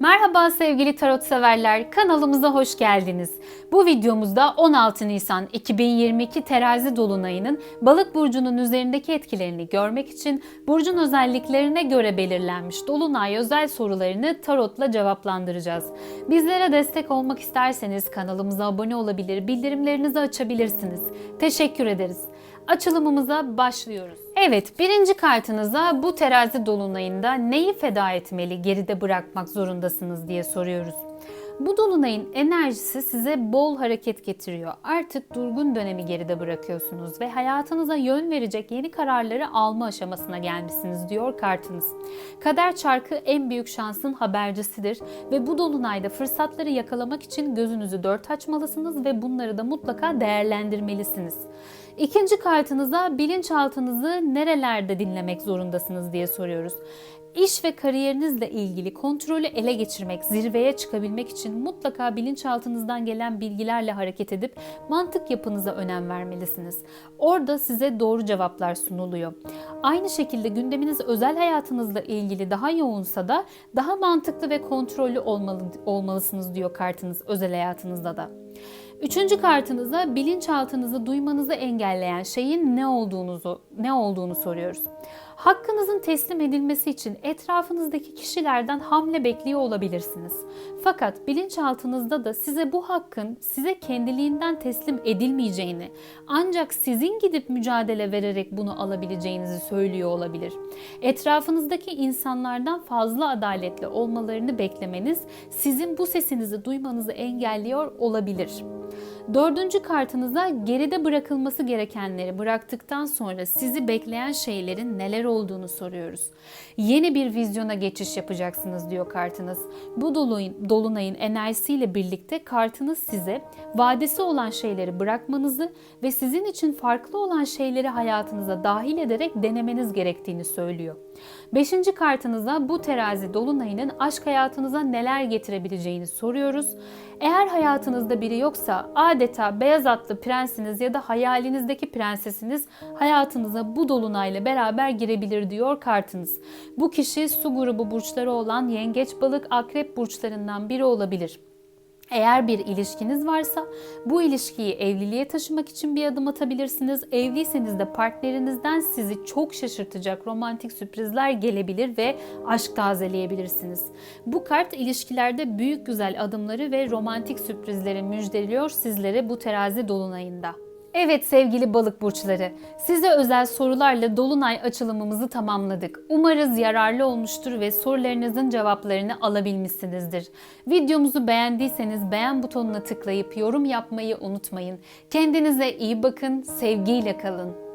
Merhaba sevgili tarot severler, kanalımıza hoş geldiniz. Bu videomuzda 16 Nisan 2022 terazi dolunayının balık burcunun üzerindeki etkilerini görmek için burcun özelliklerine göre belirlenmiş dolunay özel sorularını tarotla cevaplandıracağız. Bizlere destek olmak isterseniz kanalımıza abone olabilir, bildirimlerinizi açabilirsiniz. Teşekkür ederiz. Açılımımıza başlıyoruz. Evet, birinci kartınıza bu terazi dolunayında neyi feda etmeli, geride bırakmak zorundasınız diye soruyoruz. Bu dolunayın enerjisi size bol hareket getiriyor. Artık durgun dönemi geride bırakıyorsunuz ve hayatınıza yön verecek yeni kararları alma aşamasına gelmişsiniz diyor kartınız. Kader çarkı en büyük şansın habercisidir ve bu dolunayda fırsatları yakalamak için gözünüzü dört açmalısınız ve bunları da mutlaka değerlendirmelisiniz. İkinci kartınıza bilinçaltınızı nerelerde dinlemek zorundasınız diye soruyoruz. İş ve kariyerinizle ilgili kontrolü ele geçirmek, zirveye çıkabilmek için mutlaka bilinçaltınızdan gelen bilgilerle hareket edip mantık yapınıza önem vermelisiniz. Orada size doğru cevaplar sunuluyor. Aynı şekilde gündeminiz özel hayatınızla ilgili daha yoğunsa da daha mantıklı ve kontrollü olmalı, olmalısınız diyor kartınız özel hayatınızda da. Üçüncü kartınıza bilinçaltınızı duymanızı engelleyen şeyin ne olduğunuzu ne olduğunu soruyoruz. Hakkınızın teslim edilmesi için etrafınızdaki kişilerden hamle bekliyor olabilirsiniz. Fakat bilinçaltınızda da size bu hakkın size kendiliğinden teslim edilmeyeceğini, ancak sizin gidip mücadele vererek bunu alabileceğinizi söylüyor olabilir. Etrafınızdaki insanlardan fazla adaletli olmalarını beklemeniz sizin bu sesinizi duymanızı engelliyor olabilir. görüşürüz. Dördüncü kartınıza geride bırakılması gerekenleri bıraktıktan sonra sizi bekleyen şeylerin neler olduğunu soruyoruz. Yeni bir vizyona geçiş yapacaksınız diyor kartınız. Bu dolunayın, enerjisiyle birlikte kartınız size vadesi olan şeyleri bırakmanızı ve sizin için farklı olan şeyleri hayatınıza dahil ederek denemeniz gerektiğini söylüyor. Beşinci kartınıza bu terazi dolunayının aşk hayatınıza neler getirebileceğini soruyoruz. Eğer hayatınızda biri yoksa adeta beyaz atlı prensiniz ya da hayalinizdeki prensesiniz hayatınıza bu dolunayla beraber girebilir diyor kartınız. Bu kişi su grubu burçları olan yengeç, balık, akrep burçlarından biri olabilir. Eğer bir ilişkiniz varsa bu ilişkiyi evliliğe taşımak için bir adım atabilirsiniz. Evliyseniz de partnerinizden sizi çok şaşırtacak romantik sürprizler gelebilir ve aşk tazeleyebilirsiniz. Bu kart ilişkilerde büyük güzel adımları ve romantik sürprizleri müjdeliyor sizlere bu terazi dolunayında. Evet sevgili balık burçları, size özel sorularla dolunay açılımımızı tamamladık. Umarız yararlı olmuştur ve sorularınızın cevaplarını alabilmişsinizdir. Videomuzu beğendiyseniz beğen butonuna tıklayıp yorum yapmayı unutmayın. Kendinize iyi bakın, sevgiyle kalın.